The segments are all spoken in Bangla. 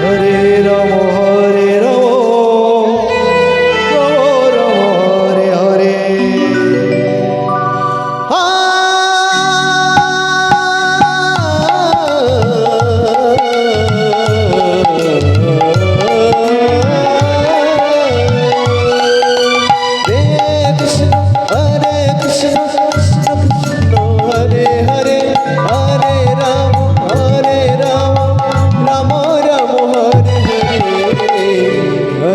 হরে রম হরে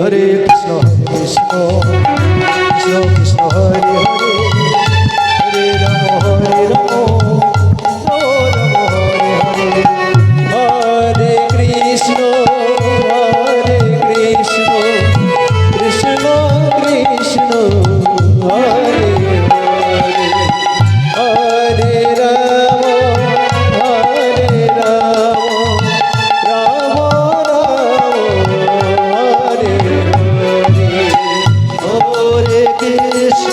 হরে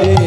রে